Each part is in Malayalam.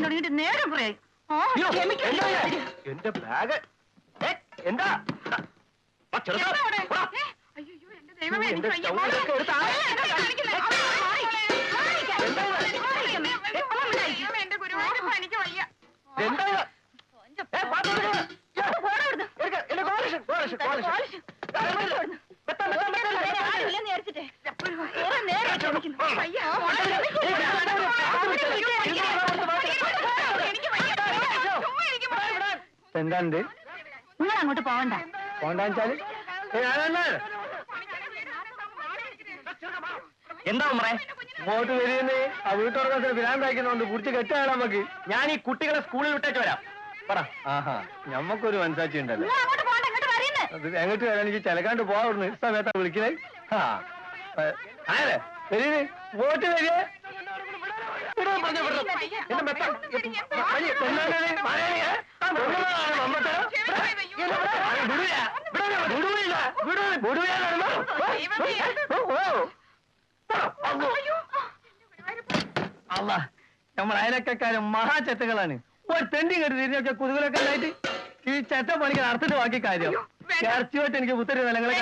പറയാൻ തുടങ്ങിയിട്ട് നേരം ഇത്? എന്റെ ബാഗ്. എന്താ. എന്താ എന്താണ്ട് നിങ്ങൾ അങ്ങോട്ട് പോവണ്ട പോണ്ടാച്ചാൽ എന്താ ഉമ്മറേ ഇങ്ങോട്ട് വരുന്നേ ആ വീട്ടുറക്കത്തിന് പിരാന്താക്കുന്നുണ്ട് കുടിച്ച് കെട്ടാണ് നമുക്ക് ഞാൻ ഈ കുട്ടികളെ സ്കൂളിൽ വിട്ടേച്ച് വരാം പറ ആഹാ ഞമ്മക്കൊരു മനസാക്ഷി ഉണ്ടല്ലോ നിങ്ങൾ അങ്ങോട്ട് പോകണ്ട ഇങ്ങോട്ട് പറയുന്നേ അത് എങ്ങോട്ട് എനിക്ക് ചിലക്കാണ്ട് പോവാറുണ്ട് സമയത്താ വിളിക്കുന്നത് ആ ആരെ വരുന്നേ ഇങ്ങോട്ട് വരിക. അല്ല നമ്മൾ അയലക്കാരും മഹാചെത്തകളാണ് ഒരു തെണ്ടി കെട്ടി തിരിഞ്ഞൊക്കെ കുതുകലൊക്കെ ഉണ്ടായിട്ട് ഈ ചെത്ത പണിക്ക് നടത്തിട്ട് ബാക്കി കാര്യം ഇറച്ചിയോട്ട് എനിക്ക് പുത്തരി നിലങ്ങളെ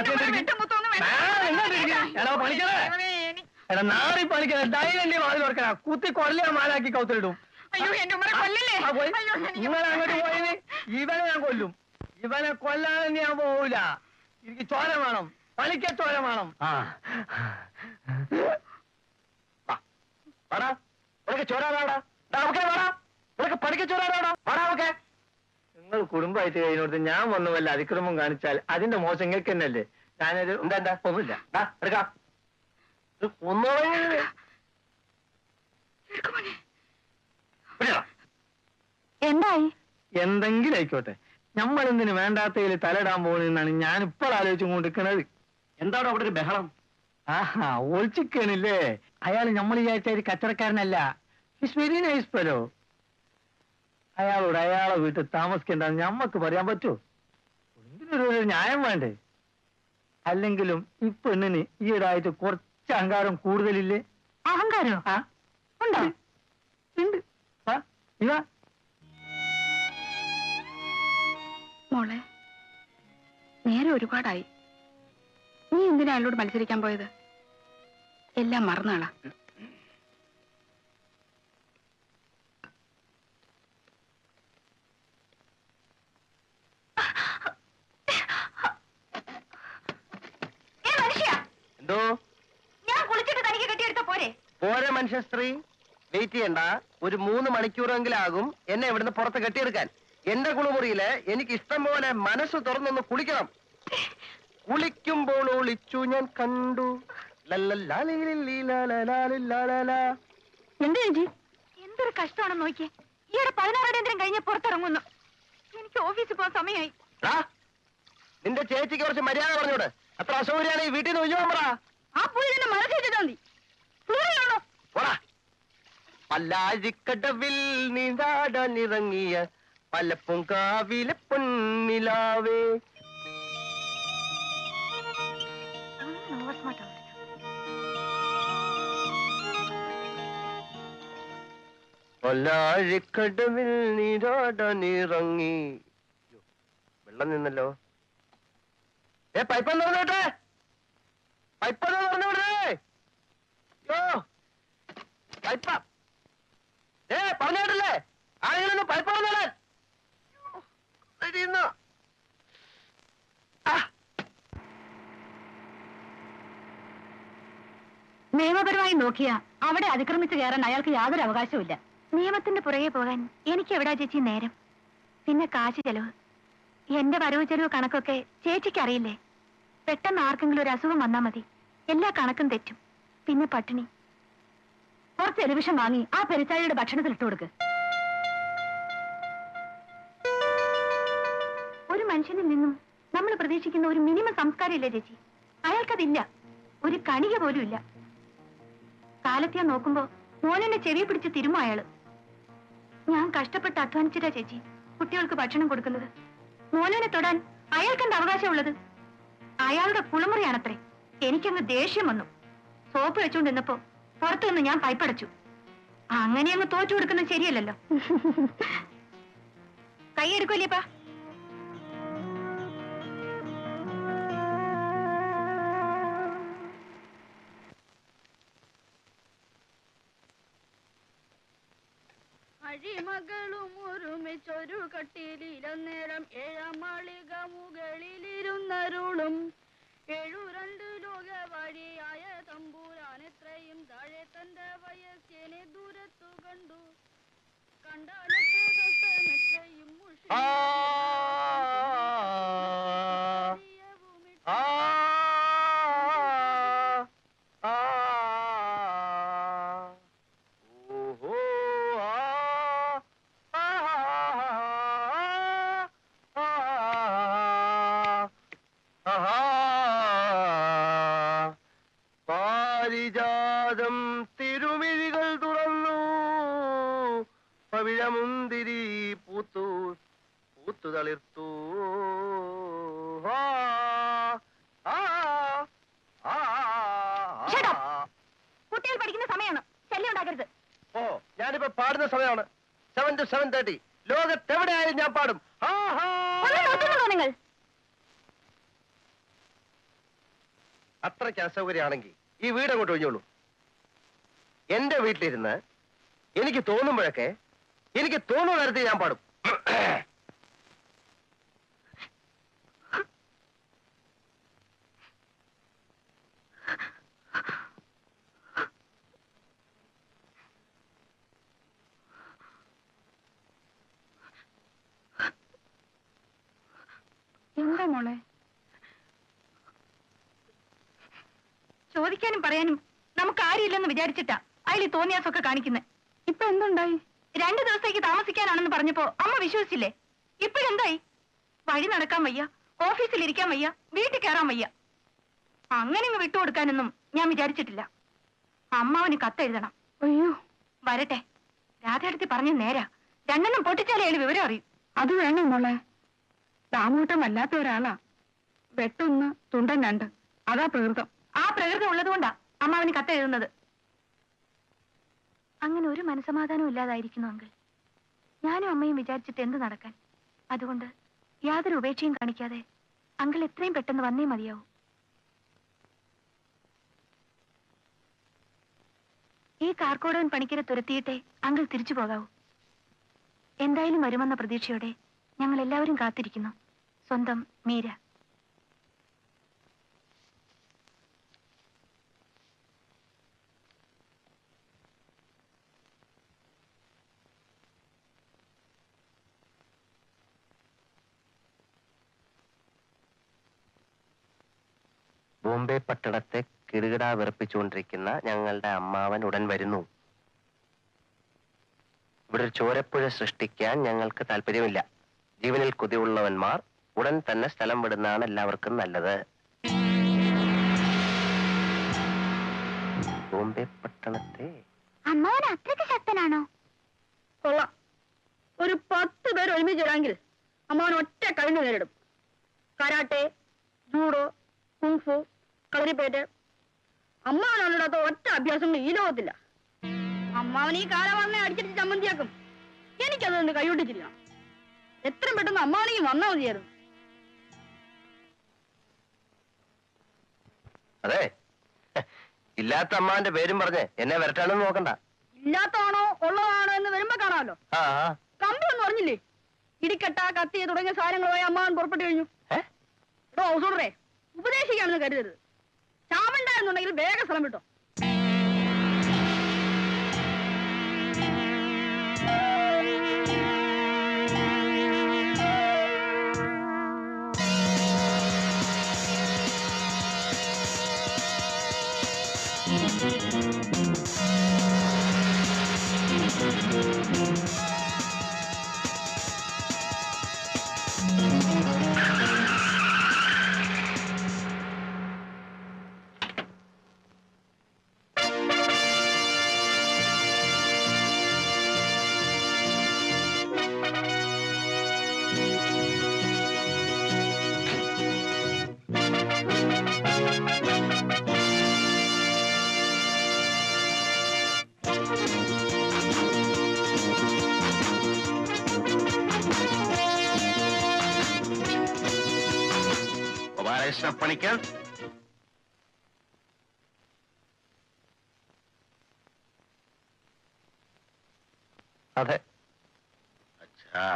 എടാ നാറി പണിക്കണേ ഡൈനന്റെ വാതിൽ ഓർക്കണ കുത്തി കൊല്ല മാലാക്കി കൗത്തിലിടും. നിങ്ങൾ അങ്ങോട്ട് പോയത് ഇവനെ ഞാൻ കൊല്ലും. ഇവനെ കൊല്ലാതെ ഞാൻ പോവില്ല എനിക്ക് ചോര വേണം. പണിക്ക ചോര വേണം. ചോരാടാ നമുക്ക് പണിക്ക ചോരാടാ വാടാ നമുക്ക്. നിങ്ങൾ കുടുംബമായിട്ട് കഴിഞ്ഞോടത്ത് ഞാൻ വന്നു വല്ല അതിക്രമം കാണിച്ചാൽ അതിന്റെ മോശം നിങ്ങൾക്ക് തന്നെയല്ലേ ഞാനൊരു എന്താ എന്താ? ഒന്നുമില്ല. ദാ, എടുക്കാം. ഇത് ഒന്നോളെ പിടിച്ചോ. എന്തായി? എന്തെങ്കിലും ആയിക്കോട്ടെ. നമ്മൾ എന്തിനു വേണ്ടാത്തതിൽ തലയിടാൻ പോകുന്നതെന്നാണ് ഞാൻ ഇപ്പോൾ ആലോചിച്ചു കൊണ്ടിരിക്കുന്നത് എന്താണ് അവിടെ ഒരു ബഹളം? ആഹാ ഒളിച്ചിക്കണില്ലേ? അയാൾ നമ്മൾ വിചാരിച്ച ഒരു കച്ചവടക്കാരനല്ല. ഇറ്റ്സ് വെരി നൈസ് ഫെലോ അയാളോട് അയാളെ വീട്ടിൽ താമസിക്കേണ്ട ഞമ്മക്ക് പറയാൻ പറ്റുമോ എന്തിനൊരു ന്യായം വേണ്ടേ? അല്ലെങ്കിലും ഈ പെണ്ണിന് ഈയിടായിട്ട് കുറച്ച് അഹങ്കാരം കൂടുതലില്ലേ? അഹങ്കാരോ? ഉണ്ടോ? ഇവ മോളെ നേരെ ഒരുപാടായി. നീ എന്തിനാ അയാളോട് മത്സരിക്കാൻ പോയത്? എല്ലാം മറന്നാളാ ഏ മനുഷ്യ എന്തോ? ഞാൻ കുളിച്ചിട്ട് തനിക്ക് കെട്ടിയെടുത്ത പോരെ. പോരെ മനുഷ്യ സ്ത്രീ. വെയിറ്റ് ചെയ്യണ്ട. ഒരു മൂന്ന് മണിക്കൂറെങ്കിലും ആകും എന്നെ ഇവിടുന്ന് പുറത്ത് കെട്ടിയെടുക്കാൻ. എന്റെ കുളിമുറിയിൽ എനിക്ക് ഇഷ്ടം പോലെ മനസ്സ് തുറന്നൊന്ന് കുളിക്കണം. കുളിക്കുമ്പോൾ ഒളിച്ചു ഞാൻ കണ്ടു. എന്ത് ചേച്ചി? എന്തൊരു കഷ്ടമാണെന്ന് നോക്കിയേ. ഈയിടെ പതിനാറടിയന്തരം കഴിഞ്ഞ പുറത്തിറങ്ങുന്നു. എനിക്ക് ഓഫീസിൽ പോകാൻ സമയമായി. നിന്റെ ചേച്ചിക്ക് കുറച്ച് മര്യാദ പറഞ്ഞോട്. അത്ര അസൗകര്യാണ് ഈ വീട്ടിൽ നിന്ന് ഒഴിഞ്ഞു പറ. ആ പുള്ളി പോടാ. പല്ലാഴിക്കടവിൽ നീന്താടാനിറങ്ങിയ പലപ്പുങ്കാവിലെ പൊന്നിലാവേ. പല്ലാഴിക്കടവിൽ വെള്ളം നിന്നല്ലോ. ഏ പൈപ്പൊന്ന് തുറന്നോട്ടെ പൈപ്പൊന്ന് തുറന്നു വിടേ. യോ പൈപ്പ ഏ പറഞ്ഞോട്ടല്ലേ ആരെങ്കിലും പൈപ്പ് തുറന്നോളെ നിയമപരമായി നോക്കിയ അവിടെ അതിക്രമിച്ചു കയറാൻ അയാൾക്ക് യാതൊരു അവകാശവുമില്ല നിയമത്തിന്റെ പുറകെ പോകാൻ എനിക്ക് എവിടാ ചേച്ചി നേരം? പിന്നെ കാശ് ചെലവ്. എന്റെ വരവ് ചെലവ് കണക്കൊക്കെ ചേച്ചിക്ക് അറിയില്ലേ? പെട്ടെന്ന് ആർക്കെങ്കിലും ഒരു അസുഖം വന്നാ മതി. എല്ലാ കണക്കും തെറ്റും. പിന്നെ പട്ടിണി. കുറച്ച് ടെലിവിഷൻ വാങ്ങി ആ പെരിച്ചാഴിയുടെ ഭക്ഷണത്തിൽ ഇട്ടു കൊടുക്ക്. ഒരു മനുഷ്യനിൽ നിന്നും നമ്മൾ പ്രതീക്ഷിക്കുന്ന ഒരു മിനിമം സംസ്കാരം ഇല്ല ചേച്ചി? അയാൾക്കതില്ല. ഒരു കണിക പോലും ഇല്ല. കാലത്തെ നോക്കുമ്പോ മോനെന്നെ ചെവി പിടിച്ച് തിരുമോ അയാൾ? ഞാൻ കഷ്ടപ്പെട്ട് അധ്വാനിച്ചിട്ടാ ചേച്ചി കുട്ടികൾക്ക് ഭക്ഷണം കൊടുക്കുന്നത്. മോനെ തൊടാൻ അയാൾക്കെന്ത് അവകാശമുള്ളത്? അയാളുടെ കുളിമുറിയാണത്രേ എനിക്കങ്ങ് ദേഷ്യം വന്നു. സോപ്പ് വെച്ചുകൊണ്ടിരുന്നപ്പോ പുറത്തു നിന്ന് ഞാൻ പൈപ്പടച്ചു. അങ്ങനെ അങ്ങ് തോറ്റു കൊടുക്കുന്നത് ശരിയല്ലല്ലോ. കൈ എടുക്കൂലേപ്പാ അഴിമകളും ഒരുമിച്ചൊരു ഏഴാം മാളിക മുകളിലിരുന്നരുളും ഏഴു രണ്ട് ലോക വഴിയായ തമ്പൂരാൻ എത്രയും താഴെ തന്റെ വയസ്സിനെ ദൂരത്തു കണ്ടു. കണ്ടാലത്തെ കഷ്ടമെത്രയും പാരിജാതം തിരുമിഴികൾ തുറന്നു. പവിഴമുന്തിരി പൂത്തു പൂത്തു തളിർത്തു. കുട്ടികൾ പഠിക്കുന്ന സമയമാണ്. ശല്യം ഉണ്ടാക്കരുത്. ഓ ഞാനിപ്പോ പാടുന്ന സമയമാണ്. സെവൻ ടു സെവൻ തേർട്ടി ലോകത്തെവിടെയായാലും ഞാൻ പാടും. നിങ്ങൾ? അത്രയ്ക്ക് അസൗകര്യമാണെങ്കിൽ ഈ വീട് അങ്ങോട്ട് ഒഴിഞ്ഞോളൂ. എന്റെ വീട്ടിലിരുന്ന് എനിക്ക് തോന്നുമ്പോഴൊക്കെ എനിക്ക് തോന്നുന്ന തരത്തിൽ ഞാൻ പാടും. എന്താ മോളെ? ചോദിക്കാനും പറയാനും നമുക്ക് ആരുമില്ലെന്ന് വിചാരിച്ചിട്ടാ. അയാൾ ഈ തോന്നിയാസൊക്കെ കാണിക്കുന്നത് ഇപ്പൊ എന്തുണ്ടായി? രണ്ടു ദിവസത്തേക്ക് താമസിക്കാനാണെന്ന് പറഞ്ഞപ്പോ അമ്മ വിശ്വസിച്ചില്ലേ? ഇപ്പോഴെന്തായി? വഴി നടക്കാൻ വയ്യ ഓഫീസിൽ ഇരിക്കാൻ വയ്യ വീട്ടിൽ കയറാൻ വയ്യ. അങ്ങനെ ഇങ്ങ് വിട്ടുകൊടുക്കാനൊന്നും ഞാൻ വിചാരിച്ചിട്ടില്ല. അമ്മാവന് കത്തെഴുതണം. അയ്യോ. വരട്ടെ. രാധയെടുത്ത് പറഞ്ഞ നേരാ. രണ്ടെണ്ണം പൊട്ടിച്ചാലേ അയാൾ വിവരം അറിയും. അത് വേണം മോളെ. ദാമൂട്ടം വല്ലാത്ത ഒരാളാ. വെട്ടൊന്ന് തുണ്ടൻ രണ്ട്. അതാ പ്രകൃതം. ആ പ്രകൃതം ഉള്ളതുകൊണ്ടാ അമ്മാവന് കത്തെഴുതുന്നത്. അങ്ങനെ ഒരു മനസമാധാനവും ഇല്ലാതായിരിക്കുന്നു അങ്കിൾ. ഞാനും അമ്മയും വിചാരിച്ചിട്ട് എന്ത് നടക്കാൻ? അതുകൊണ്ട് യാതൊരു ഉപേക്ഷയും കാണിക്കാതെ അങ്കിൾ എത്രയും പെട്ടെന്ന് വന്നേ മതിയാവൂ. ഈ കാർക്കോടവൻ പണിക്കരെ തുരത്തിയിട്ടേ അങ്കിൾ തിരിച്ചു പോകാവൂ. എന്തായാലും വരുമെന്ന പ്രതീക്ഷയോടെ ഞങ്ങൾ എല്ലാവരും കാത്തിരിക്കുന്നു. സ്വന്തം മീര. ബോംബെ പട്ടണത്തെ കിടുകിട വിറപ്പിച്ചുകൊണ്ടിരിക്കുന്ന ഞങ്ങളുടെ അമ്മാവൻ ഉടൻ വരുന്നു. ഇവിടെ ഒരു ചോരപ്പുഴ സൃഷ്ടിക്കാൻ ഞങ്ങൾക്ക് താല്പര്യമില്ല. ജീവനിൽ കൊതിയുള്ളവന്മാർ ഉടൻ തന്നെ സ്ഥലം വിടുന്നതാണ് എല്ലാവർക്കും നല്ലത്. ബോംബെ പട്ടണത്തെ അമ്മാവൻ അത്രയ്ക്ക് ശക്തനാണോ? കൊള്ളാം. ഒരു പത്ത് പേര് ഒരുമിച്ച് വരാമെങ്കിൽ അമ്മാവൻ ഒറ്റ കഴിഞ്ഞു നേരിടും. Karate judo kung fu Kalaripayattu അമ്മാവനല്ലാത്ത ഒറ്റ അഭ്യാസങ്ങൾ ഈ ലോകത്തില്ല. അമ്മാവൻ ഈ കാലവർണെ അടിച്ചിട്ട് ചമ്മന്തിയാക്കും. എനിക്കതുകൊണ്ട് കൈയൊട്ടിച്ചിരിക്കണം എത്രയും പെട്ടെന്ന് അമ്മാവനെങ്കിൽ വന്നാൽ മതിയായിരുന്നു. അതെ. ഇല്ലാത്ത അമ്മാവന്റെ പേരും പറഞ്ഞേ എന്നെ വരട്ടാണെന്ന് നോക്കണ്ട. ഇല്ലാത്തതാണോ ഉള്ളതാണോ എന്ന് വരുമ്പോ കാണാമല്ലോ. കമ്പി ഒന്നും അറിഞ്ഞില്ലേ? ഇടിക്കട്ട കത്തി തുടങ്ങിയ സാധനങ്ങളുമായി അമ്മാവൻ പുറപ്പെട്ടു കഴിഞ്ഞു? എടോ ഹൗസോടറെ ഉപദേശിക്കാണെന്ന് കരുതരുത്. ചാമുണ്ടായിരുന്നുണ്ടെങ്കിൽ വേഗം സ്ഥലം വിട്ടോ. രാജേഷ് പണിക്കർ അതെ അച്ഛാ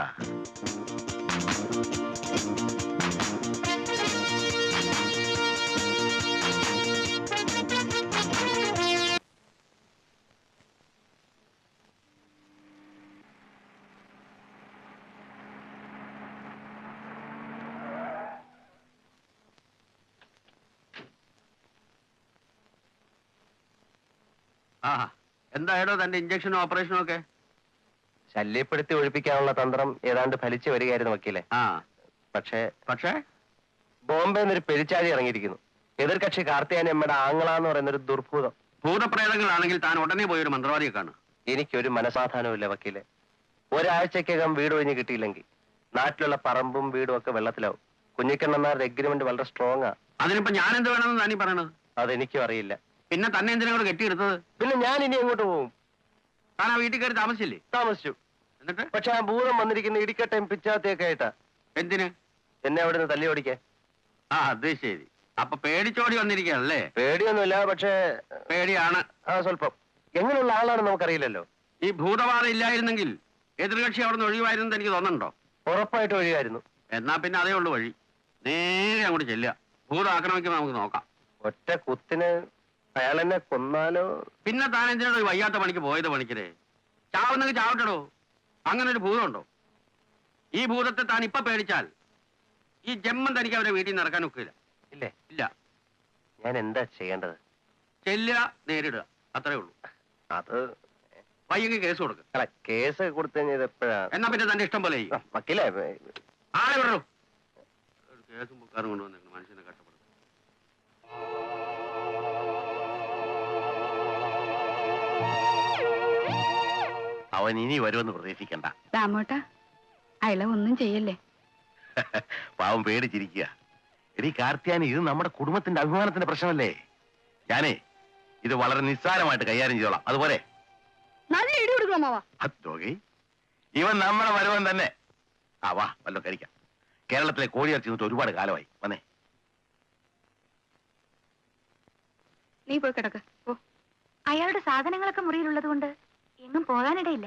ആ എന്തായാലോ തന്റെ ഇഞ്ചക്ഷനും ഓപ്പറേഷനും ഒക്കെ. ശല്യപ്പെടുത്തി ഒഴിപ്പിക്കാനുള്ള തന്ത്രം ഏതാണ്ട് ഫലിച്ചു വരികയായിരുന്നു വക്കീലെ. ആ. പക്ഷേ പക്ഷേ? ബോംബെ എന്നൊരു പെരിച്ചാഴി ഇറങ്ങിയിരിക്കുന്നു. എതിർകക്ഷി കാർത്തിയാനി അമ്മയുടെ ആങ്ങളാന്ന് പറയുന്ന ഒരു ദുർഭൂതം. ഭൂതപ്രേതങ്ങളാണെങ്കിൽ താൻ ഉടനെ പോയി ഒരു മന്ത്രവാദിയെ കാണും. എനിക്കൊരു മനസാധാനവുമില്ല വക്കീലെ. ഒരാഴ്ചക്കകം വീട് ഒഴിഞ്ഞ് കിട്ടിയില്ലെങ്കിൽ നാട്ടിലുള്ള പറമ്പും വീടും ഒക്കെ വെള്ളത്തിലാവും. കുഞ്ഞിക്കണ്ണന്മാരുടെ എഗ്രിമെന്റ് വളരെ സ്ട്രോങ് ആ. അതിനിപ്പോ ഞാൻ എന്ത് വേണമെന്ന് താനീ പറയണത്? അതെനിക്കും അറിയില്ല. പിന്നെ തന്നെ എന്തിനാ കൂടെ കെട്ടിയെടുത്തത്? പിന്നെ ഞാൻ ഇനി എങ്ങോട്ട് പോകും താൻ ആ വീട്ടിൽ കയറി താമസിച്ചില്ലേ? താമസിച്ചു. എന്നിട്ട്? പക്ഷെ ആ ഭൂതം വന്നിരിക്കുന്ന ഇടിക്കട്ടയും പിച്ചാത്തയൊക്കെ ആയിട്ടാ. എന്തിന്? എന്നെ അവിടെ നിന്ന് തല്ലി ഓടിക്കാൻ. ആ അത് ശരി. അപ്പൊ പേടിച്ചോടി വന്നിരിക്കല്ലേ പേടിയൊന്നുമില്ല പക്ഷേ പേടിയാണ്. ആ സ്വല്പം. എങ്ങനെയുള്ള ആളാണ് നമുക്കറിയില്ലല്ലോ. ഈ ഭൂതബാധ ഇല്ലായിരുന്നെങ്കിൽ എതിർകക്ഷി അവിടെ നിന്ന് ഒഴിവായിരുന്നു എനിക്ക് തോന്നുന്നുണ്ടോ? ഉറപ്പായിട്ട് ഒഴിവായിരുന്നു എന്നാ പിന്നെ അതേ ഉള്ളു വഴി. നേരെ അങ്ങോട്ട് ചെല്ലുക. ഭൂതം ആക്രമിക്കുമ്പോൾ നമുക്ക് നോക്കാം. ഒറ്റ കുത്തിന് അയാൾ എന്നെ കൊന്നാലോ? പിന്നെ താൻ എന്തിനാണോ ഈ വയ്യാത്ത പണിക്ക് പോയത് പണിക്കരെ? ചാവുന്നെങ്കിൽ ചാവട്ടടോ. അങ്ങനെ ഒരു ഭൂതമുണ്ടോ? ഈ ഭൂതത്തെ താൻ ഇപ്പൊ പേടിച്ചാൽ ഈ ജമ്മൻ തനിക്ക് അവരെ വീട്ടിൽ നടക്കാൻ ഒക്കില്ല. ഇല്ലേ? ഇല്ല. ഞാൻ എന്താ ചെയ്യേണ്ടത്? ചെല്ലുക നേരിടുക. അത്രേ ഉള്ളൂ. അത് വയ്യെങ്കിൽ കേസ് കൊടുക്കുക അല്ല കേസ് കൊടുത്തു കഴിഞ്ഞാൽ എപ്പോഴാ? എന്നാ പിന്നെ തന്റെ ഇഷ്ടം പോലെ ചെയ്യും. വക്കീലേ ആളെ വിടൂ ഒരു കേസും ബുക്കാറും കൊണ്ടുവന്നു മനുഷ്യനെ കഷ്ടപ്പെടും അവൻ ഇനി വരുമെന്ന് പ്രതീക്ഷിക്കണ്ട. രാമോട്ട അയല ഒന്നും ചെയ്യല്ലേ? പാവം പേടിച്ചിരിക്കുക. എടി കാർത്തിയാനി ഇത് നമ്മുടെ കുടുംബത്തിന്റെ അഭിമാനത്തിന്റെ പ്രശ്നമല്ലേ? ഞാനേ ഇത് വളരെ നിസ്സാരമായിട്ട് കൈകാര്യം ചെയ്തോളാം. അതുപോലെ. നല്ല ഇടി കൊടുക്കണം അമ്മാവ അത്തോകി ഇവൻ നമ്മുടെ വരുവൻ തന്നെ. ആ വാ വല്ല കഴിക്കാം. കേരളത്തിലെ കോഴിയിറച്ചി നിന്നിട്ട് ഒരുപാട് കാലമായി. വന്നേ. നീ പോയി കിടക്ക്. പോ. അയാളുടെ സാധനങ്ങളൊക്കെ മുറിയിലുള്ളത് കൊണ്ട് എങ്ങും പോകാനിടയില്ല.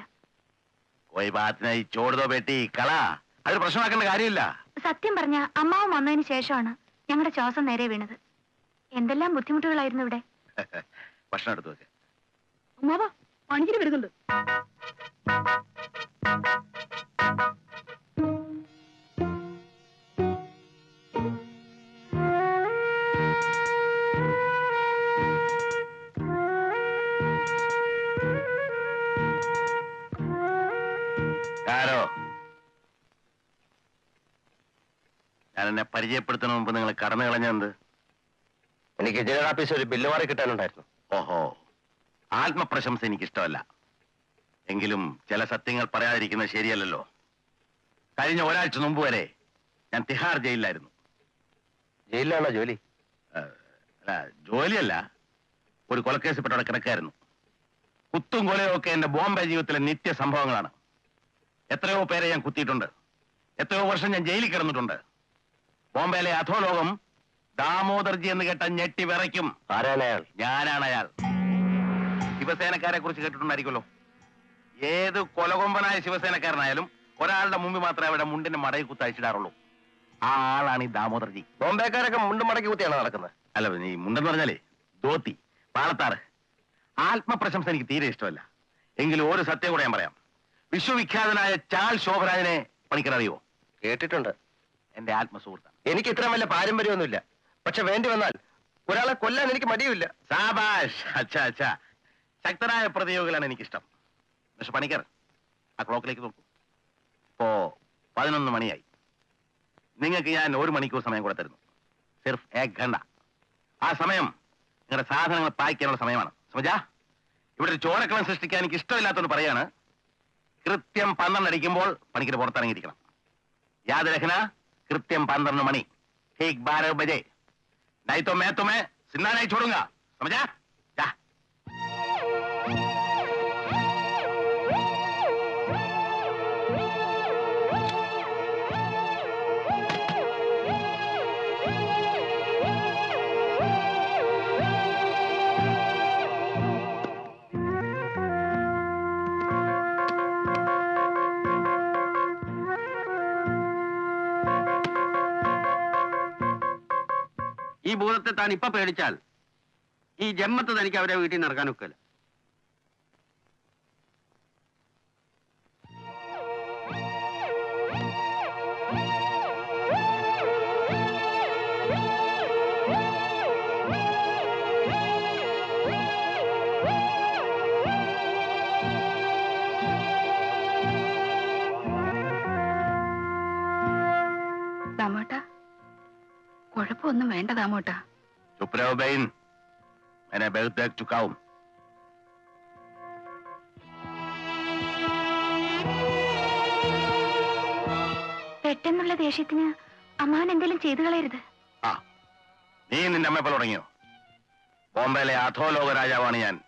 കോയി ഭാഗത്തിനായി ചോടുതോ പെട്ടി കള അതൊരു പ്രശ്നമാക്കേണ്ട കാര്യമില്ല. സത്യം പറഞ്ഞ അമ്മാവും വന്നതിന് ശേഷമാണ് ഞങ്ങളുടെ ശ്വാസം നേരെ വീണത്. എന്തെല്ലാം ബുദ്ധിമുട്ടുകളായിരുന്നു ഇവിടെ? ഭക്ഷണം എടുത്തു വെക്ക്. അമ്മാവ പണിക്കിന് വരുന്നുണ്ട്. ഞാൻ എന്നെ പരിചയപ്പെടുത്തുന്ന മുമ്പ് നിങ്ങൾ കടന്നു കളഞ്ഞെന്ത് എനിക്ക് ജനറൽ ഓഫീസിൽ ഒരു ബില്ല് മാറി കിട്ടാനുണ്ടായിരുന്നു. ഓഹോ. ആത്മപ്രശംസ എനിക്കിഷ്ടമല്ല. എങ്കിലും ചില സത്യങ്ങൾ പറയാതിരിക്കുന്നത് ശരിയല്ലല്ലോ. കഴിഞ്ഞ ഒരാഴ്ച മുമ്പ് വരെ ഞാൻ തിഹാർ ജയിലിലായിരുന്നു. ജയിലിലാണോ ജോലി? അല്ല ജോലിയല്ല. ഒരു കൊലക്കേസിൽപ്പെട്ട അവിടെ കിടക്കായിരുന്നു. കുത്തും കൊലയും ഒക്കെ എന്റെ ബോംബെ ജീവിതത്തിലെ നിത്യ സംഭവങ്ങളാണ്. എത്രയോ പേരെ ഞാൻ കുത്തിയിട്ടുണ്ട്. എത്രയോ വർഷം ഞാൻ ജയിലിൽ കിടന്നിട്ടുണ്ട്. ബോംബെയിലെ അധോലോകം ദാമോദർജി എന്ന് കേട്ട ഞെട്ടി വിറയ്ക്കും. ആരാണ് അയാൾ? ഞാനാണ് അയാൾ. ശിവസേനക്കാരെ കുറിച്ച് കേട്ടിട്ടുണ്ടായിരിക്കുമല്ലോ. ഏത് കൊലകൊമ്പനായ ശിവസേനക്കാരനായാലും ഒരാളുടെ മുമ്പിൽ മാത്രമേ അവിടെ മുണ്ടിന്റെ മടയിൽ കുത്തയച്ചിടാറുള്ളൂ ആ ആളാണ് ഈ ദാമോദർജി. ബോംബെക്കാരൊക്കെ മുണ്ടും മടക്കി കുത്തിയാണ് നടക്കുന്നത്? അല്ല നീ മുണ്ടെന്ന് പറഞ്ഞാലേ ധോത്തി പാളത്താറ് ആത്മപ്രശംസ എനിക്ക് തീരെ ഇഷ്ടമല്ല. എങ്കിലും ഒരു സത്യം കൂടെ ഞാൻ പറയാം. വിശ്വവിഖ്യാതനായ ചാൾ ശോഭരാജനെ പണിക്കറിയോ കേട്ടിട്ടുണ്ട്. എന്റെ ആത്മസുഹൃത്താണ് എനിക്ക് ഇത്ര വല്ല പാരമ്പര്യമൊന്നുമില്ല. പക്ഷെ വേണ്ടി വന്നാൽ ഒരാളെ കൊല്ലാൻ എനിക്ക് മടിയുമില്ല. സാബാഷ് അച്ഛാ അച്ഛാ. ശക്തരായ പ്രതിയോഗികളാണ് എനിക്കിഷ്ടം. പക്ഷെ പണിക്കർ ആ ക്ലോക്കിലേക്ക് നോക്കൂ. ഇപ്പോ പതിനൊന്ന് മണിയായി. നിങ്ങൾക്ക് ഞാൻ ഒരു മണിക്കൂർ സമയം കൂടെ തരുന്നു. സിർഫ് ഏക് ഘണ്ട ആ സമയം നിങ്ങളുടെ സാധനങ്ങൾ പായ്ക്കാനുള്ള സമയമാണ്. സമജാ ഇവിടെ ഒരു ചോരക്കളം സൃഷ്ടിക്കാൻ എനിക്ക് ഇഷ്ടമില്ലാത്തതുകൊണ്ട് പറയാണ്. കൃത്യം പന്ത്രണ്ടടിക്കുമ്പോൾ പണിക്കർ പുറത്തിറങ്ങിയിരിക്കണം. യാദ് രഖന कृत्यम पंद्रह मणि। ठीक बारह बजे। नहीं तो मैं तुम्हें ज़िंदा नहीं छोड़ूँगा। समझा? ഈ ഭൂതത്തെ താൻ ഇപ്പൊ പേടിച്ചാൽ ഈ ജന്മത്ത് തനിക്ക് അവരെ വീട്ടിൽ നിന്ന് ഇറക്കാൻ ഒക്കില്ല. കുഴപ്പമൊന്നും വേണ്ടതാമോട്ടാ ദാമോട്ടാ പെട്ടെന്നുള്ള ദേഷ്യത്തിന് അമ്മാൻ എന്തെങ്കിലും ചെയ്തു കളയരുത്. ആ നീ നിന്റെ അമ്മയെ പോലെ തുടങ്ങിയോ? ബോംബെയിലെ അധോലോക രാജാവാണ് ഞാൻ.